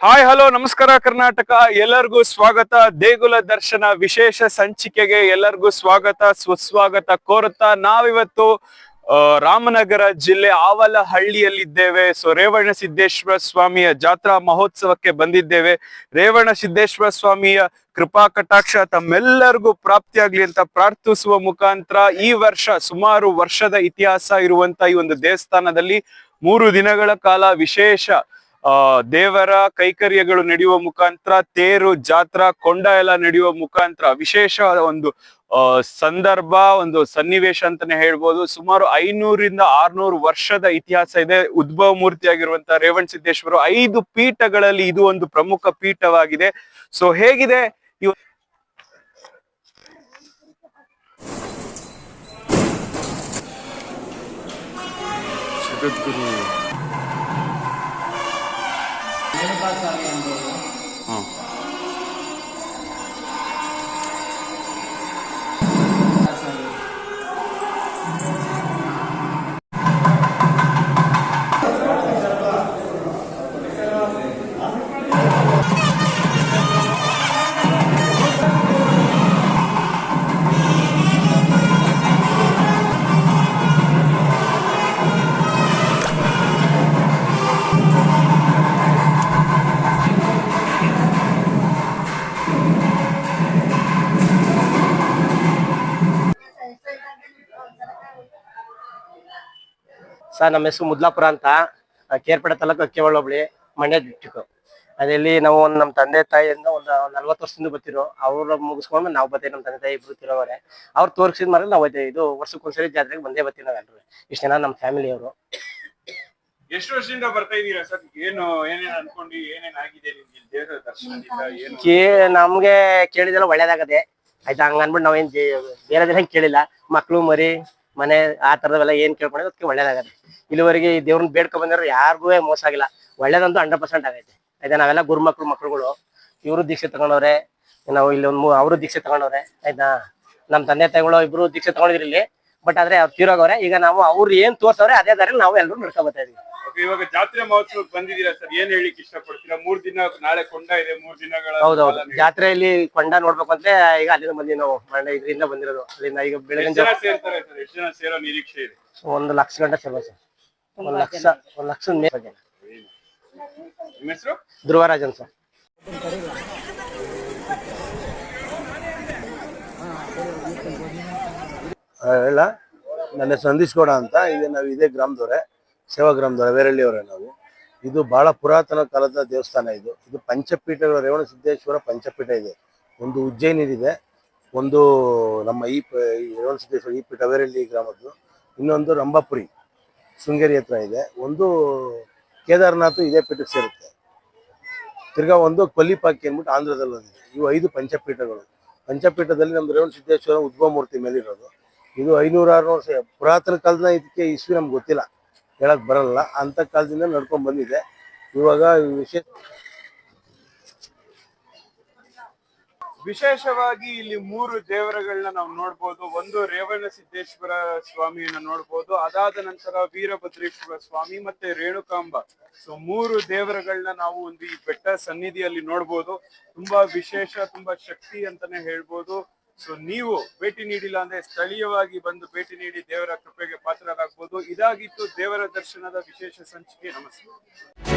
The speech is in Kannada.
ಹಾಯ್, ಹಲೋ, ನಮಸ್ಕಾರ ಕರ್ನಾಟಕ. ಎಲ್ಲರಿಗೂ ಸ್ವಾಗತ. ದೇಗುಲ ದರ್ಶನ ವಿಶೇಷ ಸಂಚಿಕೆಗೆ ಎಲ್ಲರಿಗೂ ಸ್ವಾಗತ, ಸುಸ್ವಾಗತ ಕೋರುತ್ತಾ ನಾವಿವತ್ತು ರಾಮನಗರ ಜಿಲ್ಲೆ ಆವಲಹಳ್ಳಿಯಲ್ಲಿದ್ದೇವೆ. ಸೊ ರೇವಣ ಸಿದ್ದೇಶ್ವರ ಸ್ವಾಮಿಯ ಜಾತ್ರಾ ಮಹೋತ್ಸವಕ್ಕೆ ಬಂದಿದ್ದೇವೆ. ರೇವಣ ಸಿದ್ದೇಶ್ವರ ಸ್ವಾಮಿಯ ಕೃಪಾ ಕಟಾಕ್ಷ ತಮ್ಮೆಲ್ಲರಿಗೂ ಪ್ರಾಪ್ತಿಯಾಗ್ಲಿ ಅಂತ ಪ್ರಾರ್ಥಿಸುವ ಮುಖಾಂತರ ಈ ವರ್ಷ ಸುಮಾರು ವರ್ಷದ ಇತಿಹಾಸ ಇರುವಂತ ಈ ಒಂದು ದೇವಸ್ಥಾನದಲ್ಲಿ ಮೂರು ದಿನಗಳ ಕಾಲ ವಿಶೇಷ ಆ, ದೇವರ ಕೈಕರ್ಯಗಳು ನಡೆಯುವ ಮುಖಾಂತರ, ತೇರು, ಜಾತ್ರಾ, ಕೊಂಡ ಎಲ್ಲ ನಡೆಯುವ ಮುಖಾಂತರ, ವಿಶೇಷ ಒಂದು ಸಂದರ್ಭ, ಒಂದು ಸನ್ನಿವೇಶ ಅಂತಾನೆ ಹೇಳ್ಬೋದು. ಸುಮಾರು ಐನೂರಿಂದ ಆರ್ನೂರು ವರ್ಷದ ಇತಿಹಾಸ ಇದೆ. ಉದ್ಭವ ಮೂರ್ತಿಯಾಗಿರುವಂತಹ ರೇವಣ್ ಸಿದ್ದೇಶ್ವರ ಐದು ಪೀಠಗಳಲ್ಲಿ ಇದು ಒಂದು ಪ್ರಮುಖ ಪೀಠವಾಗಿದೆ. ಸೊ ಹೇಗಿದೆ van saliendo. ಸರ್ ನಮ್ಮ ಹೆಸರು ಮುದ್ಲಾಪುರ ಅಂತ ಕೇರ್ಪಡೆ ಕೇರ್ಪೇಟೆ ತಾಲೂಕು ಅಕ್ಕಿವಾಳ ಹೋಬಳಿ ಮಂಡ್ಯ ಡಿಸ್ಟಿಕ್ ಅದಲ್ಲಿ ನಾವು ಒಂದು ನಮ್ಮ ತಂದೆ ತಾಯಿಯಿಂದ ಒಂದು ನಲ್ವತ್ತು ವರ್ಷದಿಂದ ಬರ್ತಿರೋ ಅವ್ರ ಮುಗಿಸ್ಕೊಂಡು ನಾವು ಬರ್ತೀವಿ ನಮ್ಮ ತಂದೆ ತಾಯಿ ಇಬ್ರು ತಿರೋವರೆ. ಅವ್ರು ತೋರಿಸಿದ ಮೇಲೆ ನಾವು ಹೋಯ್ತೇವೆ ಇದು ವರ್ಷಕ್ಕೊಂದ್ಸರಿ ಜಾತ್ರೆಗೆ ಬಂದೇ ಬರ್ತೀವಿ ನಾವು ಎಲ್ಲರೂ ಇಷ್ಟು ಜನ ನಮ್ಮ ಫ್ಯಾಮಿಲಿಯವರು ಎಷ್ಟು ವರ್ಷದಿಂದ ಬರ್ತಾ ಇದೀರಾ ಸರ್? ಏನು ಏನೇನ್ ಅನ್ಕೊಂಡು ಏನೇನ್ ಆಗಿದೆ ನಿಮ್ಗೆ ದೇವರ ದರ್ಶನದಿಂದ ಏನು? ಕೇ ನಮ್ಗೆ ಕೇಳಿದೆಲ್ಲ ಒಳ್ಳೇದಾಗದೆ. ಆಯ್ತಾ ಹಂಗ ಅನ್ಬಿಟ್ಟು ಬೇರೆ ಹಂಗೆ ಕೇಳಿಲ್ಲ. ಮಕ್ಳು ಮರಿ ಮನೆ ಆ ತರದವೆಲ್ಲ ಏನ್ ಕೇಳ್ಕೊಂಡಿದ್ರು ಅದಕ್ಕೆ ಒಳ್ಳೇದಾಗತ್ತೆ. ಇಲ್ಲಿವರೆಗೆ ಈ ದೇವ್ರನ್ನ ಬೇಡ್ಕೊ ಬಂದ್ರೆ ಯಾರಿಗೂ ಮೋಸ ಆಗಿಲ್ಲ. ಒಳ್ಳೇದಂತೂ ಹಂಡ್ರೆಡ್ ಪರ್ಸೆಂಟ್ ಆಗೈತೆ. ಆಯ್ತಾ, ನಾವೆಲ್ಲ ಗುರುಮಕ್ಳು, ಮಕ್ಳುಗಳು. ಇವರು ದೀಕ್ಷೆ ತಗೊಂಡವ್ರೆ, ನಾವು ಇಲ್ಲಿ ಒಂದು ಅವರು ದೀಕ್ಷೆ ತಗೊಂಡವ್ರೆ, ಆಯ್ತಾ? ನಮ್ಮ ತಂದೆ, ತಾಯಿಗಳು ಇಬ್ರು ದೀಕ್ಷೆ ತಗೊಂಡಿದ್ರು ಇಲ್ಲಿ. ಬಟ್ ಆದ್ರೆ ಅವ್ರು ತೀರೋಗವ್ರೆ ಈಗ ನಾವು ಅವ್ರು ಏನ್ ತೋರ್ಸವ್ರೆ ಅದೇ ದಾರಿ ನಾವು ಎಲ್ಲರೂ ನಡ್ಕೊ ಬರ್ತಾ ಇದೀವಿ. ಇವಾಗ ಜಾತ್ರೆ ಮಹೋತ್ಸವಕ್ಕೆ ಬಂದಿದ್ದೀರಾ ಸರ್? ಏನ್ ಹೇಳಿಕ್ ಇಷ್ಟಪಡ್ತೀರಾ? ಮೂರ್ ದಿನ ನಾಳೆ ಕೊಂಡ ಇದೆ ಮೂರ್ ದಿನಗಳ ಹೌದೌದು. ಜಾತ್ರೆಯಲ್ಲಿ ಕೊಂಡ ನೋಡ್ಬೇಕು ಅಂದ್ರೆ ಈಗ ಅಲ್ಲಿಂದ ಬಂದಿ ನಾವು ಮಂಡ ಇದರಿಂದ ಬಂದಿರೋದು. ಅಲ್ಲಿಂದ ಈಗ ಬೆಳಗಿನ ಜನ ಸೇರ್ತಾರೆ ಸರ್? ಎಷ್ಟು ಜನ ಸೇರೋ ನಿರೀಕ್ಷೆ ಇದೆ? ಒಂದು ಲಕ್ಷ ಗಂಟೆ ಸೇರ್ಬೋದು ಸರ್. ಒಂದ್ ಲಕ್ಷ ಒಂದ್ ಲಕ್ಷ ನಿಮ್ಮ ಹೆಸರು? ಧ್ರುವರಾಜನ್ ಸರ್. ಹೇಳ. ನನ್ನ ಸಂದೀಶ್ ಗೌಡ ಅಂತ. ಇದೆ ನಾವು ಇದೇ ಗ್ರಾಮದವರೇ. ಸೇವಾ ಗ್ರಾಮದವರೇ ವೇರಳ್ಳಿಯವರೇ ನಾವು. ಇದು ಬಹಳ ಪುರಾತನ ಕಾಲದ ದೇವಸ್ಥಾನ ಇದು. ಇದು ಪಂಚಪೀಠಗಳು ರೇವಣ ಸಿದ್ದೇಶ್ವರ ಪಂಚಪೀಠ ಇದೆ. ಒಂದು ಉಜ್ಜಯಿನಿದೆ ಒಂದು ನಮ್ಮ ಈ ರೇವಣ ಸಿದ್ದೇಶ್ವರ ಈ ಪೀಠ ವೇರಳ್ಳಿ ಗ್ರಾಮದ್ದು. ಇನ್ನೊಂದು ರಂಭಾಪುರಿ, ಶೃಂಗೇರಿ ಹತ್ರ ಇದೆ. ಒಂದು ಕೇದಾರನಾಥ ಇದೇ ಪೀಠಕ್ಕೆ ಸೇರುತ್ತೆ. ತಿರ್ಗಾ ಒಂದು ಕೊಲ್ಲಿಪಾಕಿ ಅಂದ್ಬಿಟ್ಟು ಆಂಧ್ರದಲ್ಲಿ ಒಂದಿದೆ ಇವು ಐದು ಪಂಚಪೀಠಗಳು. ಪಂಚಪೀಠದಲ್ಲಿ ನಮ್ಮ ರೇವಣ ಸಿದ್ದೇಶ್ವರ ಉದ್ಭವ ಮೂರ್ತಿ ಮೇಲಿರೋದು. ಇದು ಐನೂರು ಆರುನೂರು ವರ್ಷ, ಪುರಾತನ ಕಾಲದ ಇದಕ್ಕೆ ಇಸ್ವಿ ನಮ್ಗೆ ಗೊತ್ತಿಲ್ಲ. ಹೇಳಕ್ ಬರಲ್ಲ. ಅಂತ ಕಾಲದಿಂದ ನಡ್ಕೊಂಡ್ ಬಂದಿದೆ. ಇವಾಗ ವಿಶೇಷ ವಿಶೇಷವಾಗಿ ಇಲ್ಲಿ ಮೂರು ದೇವರಗಳನ್ನ ನಾವು ನೋಡ್ಬೋದು. ಒಂದು ರೇವಣ ಸಿದ್ದೇಶ್ವರ ಸ್ವಾಮಿಯನ್ನ ನೋಡ್ಬೋದು. ಅದಾದ ನಂತರ ವೀರಭದ್ರೇಶ್ವರ ಸ್ವಾಮಿ ಮತ್ತೆ ರೇಣುಕಾಂಬ. ಸೊ ಮೂರು ದೇವರಗಳನ್ನ ನಾವು ಒಂದು ಈ ಬೆಟ್ಟ ಸನ್ನಿಧಿಯಲ್ಲಿ ನೋಡ್ಬೋದು. ತುಂಬಾ ವಿಶೇಷ, ತುಂಬಾ ಶಕ್ತಿ ಅಂತಾನೆ ಹೇಳ್ಬೋದು. ಸೊ ನೀವು ಭೇಟಿ ನೀಡಿಲ್ಲ ಅಂದ್ರೆ ಸ್ಥಳೀಯವಾಗಿ ಬಂದು ಭೇಟಿ ನೀಡಿ ದೇವರ ಕೃಪೆಗೆ ಪಾತ್ರರಾಗಬಹುದು ಇದಾಗಿತ್ತು ದೇವರ ದರ್ಶನದ ವಿಶೇಷ ಸಂಚಿಕೆ. ನಮಸ್ಕಾರ